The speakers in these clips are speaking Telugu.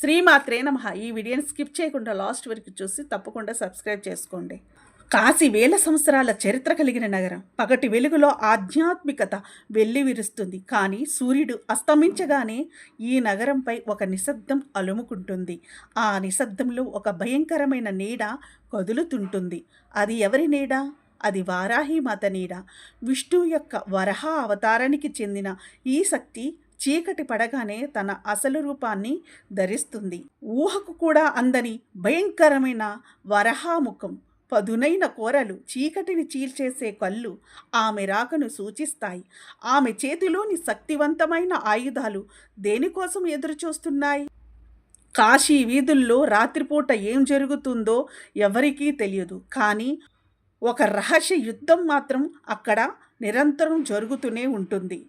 శ్రీమాత్రే నమ. ఈ వీడియోని స్కిప్ చేయకుండా లాస్ట్ వరకు చూసి తప్పకుండా సబ్స్క్రైబ్ చేసుకోండి. కాశీ వేల సంవత్సరాల చరిత్ర కలిగిన నగరం. పగటి వెలుగులో ఆధ్యాత్మికత వెల్లివిరుస్తుంది కానీ సూర్యుడు అస్తమించగానే ఈ నగరంపై ఒక నిశ్శబ్దం అలుముకుంటుంది. ఆ నిశ్శబ్దంలో ఒక భయంకరమైన నీడ కదులుతుంటుంది. అది ఎవరి నీడ? అది వారాహిమాత నీడ. విష్ణు యొక్క వరహ అవతారానికి చెందిన ఈ శక్తి చీకటి పడగానే తన అసలు రూపాన్ని ధరిస్తుంది. ఊహకు కూడా అందని భయంకరమైన వరహాముఖం పదునైన కోరలు చీకటిని చీల్చేసే కళ్ళు ఆమె రాకను సూచిస్తాయి. ఆమె చేతిలోని శక్తివంతమైన ఆయుధాలు దేనికోసం ఎదురుచూస్తున్నాయి? కాశీ వీధుల్లో రాత్రిపూట ఏం జరుగుతుందో ఎవరికీ తెలియదు. కానీ ఒక రహస్య యుద్ధం మాత్రం అక్కడ నిరంతరం జరుగుతూనే ఉంటుంది.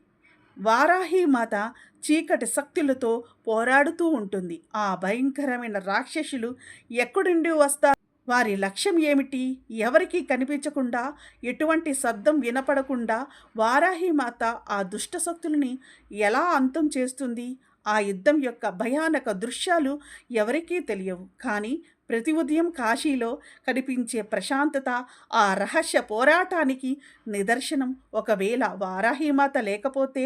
వారాహి మాత చీకటి శక్తులతో పోరాడుతూ ఉంటుంది. ఆ భయంకరమైన రాక్షసులు ఎక్కడుండి వస్తారు? వారి లక్ష్యం ఏమిటి? ఎవరికీ కనిపించకుండా ఎటువంటి శబ్దం వినపడకుండా వారాహి మాత ఆ దుష్టశక్తుల్ని ఎలా అంతం చేస్తుంది? ఆ యుద్ధం యొక్క భయానక దృశ్యాలు ఎవరికీ తెలియవు. కానీ ప్రతి ఉదయం కాశీలో కనిపించే ప్రశాంతత ఆ రహస్య పోరాటానికి నిదర్శనం. ఒకవేళ వారాహిమాత లేకపోతే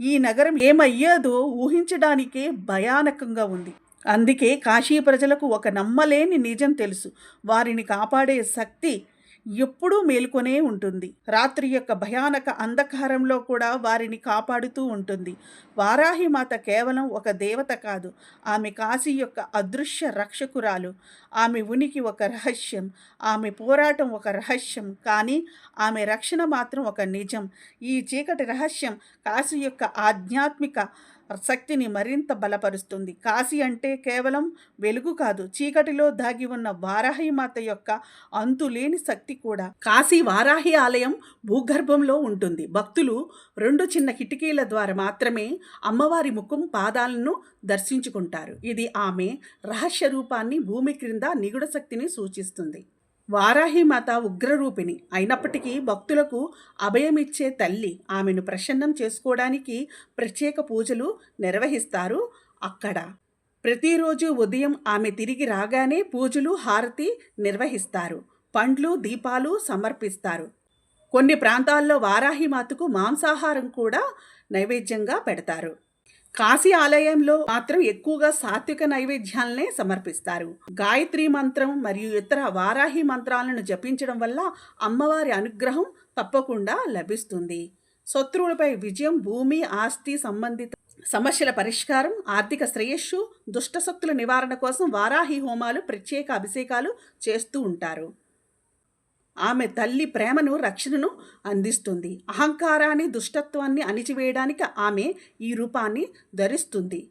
ఈ నగరం ఏమయ్యేదో ఊహించడానికే భయానకంగా ఉంది. అందుకే కాశీ ప్రజలకు ఒక నమ్మలేని నిజం తెలుసు. వారిని కాపాడే శక్తి ఎప్పుడూ మేల్కొనే ఉంటుంది. రాత్రి యొక్క భయానక అంధకారంలో కూడా వారిని కాపాడుతూ ఉంటుంది. వారాహి మాత కేవలం ఒక దేవత కాదు ఆమె కాశీ యొక్క అదృశ్య రక్షకురాలు. ఆమె ఉనికి ఒక రహస్యం ఆమె పోరాటం ఒక రహస్యం కానీ ఆమె రక్షణ మాత్రం ఒక నిజం. ఈ చీకటి రహస్యం కాశీ యొక్క ఆధ్యాత్మిక శక్తిని మరింత బలపరుస్తుంది. కాశీ అంటే కేవలం వెలుగు కాదు చీకటిలో దాగి ఉన్న వారాహి మాత యొక్క అంతులేని శక్తి కూడా. కాశీ వారాహి ఆలయం భూగర్భంలో ఉంటుంది. భక్తులు రెండు చిన్న కిటికీల ద్వారా మాత్రమే అమ్మవారి ముఖం పాదాలను దర్శించుకుంటారు. ఇది ఆమె రహస్య రూపాన్ని భూమి క్రింద నిగుడ శక్తిని సూచిస్తుంది. వారాహిమాత ఉగ్రరూపిణి అయినప్పటికీ భక్తులకు అభయమిచ్చే తల్లి ఆమెను ప్రసన్నం చేసుకోవడానికి ప్రత్యేక పూజలు నిర్వహిస్తారు అక్కడ. ప్రతిరోజు ఉదయం ఆమె తిరిగి రాగానే పూజలు హారతి నిర్వహిస్తారు. పండ్లు దీపాలు సమర్పిస్తారు. కొన్ని ప్రాంతాల్లో వారాహిమాతకు మాంసాహారం కూడా నైవేద్యంగా పెడతారు. కాశీ ఆలయంలో మాత్రం ఎక్కువగా సాత్విక నైవేద్యాలనే సమర్పిస్తారు. గాయత్రి మంత్రం మరియు ఇతర వారాహి మంత్రాలను జపించడం వల్ల అమ్మవారి అనుగ్రహం తప్పకుండా లభిస్తుంది. శత్రువులపై విజయం భూమి ఆస్తి సంబంధిత సమస్యల పరిష్కారం ఆర్థిక శ్రేయస్సు దుష్టశక్తుల నివారణ కోసం వారాహి హోమాలు ప్రత్యేక అభిషేకాలు చేస్తూ ఉంటారు. ఆమె తల్లి ప్రేమను రక్షణను అందిస్తుంది. అహంకారాన్ని దుష్టత్వాన్ని అణిచివేయడానికి ఆమె ఈ రూపాన్ని ధరిస్తుంది.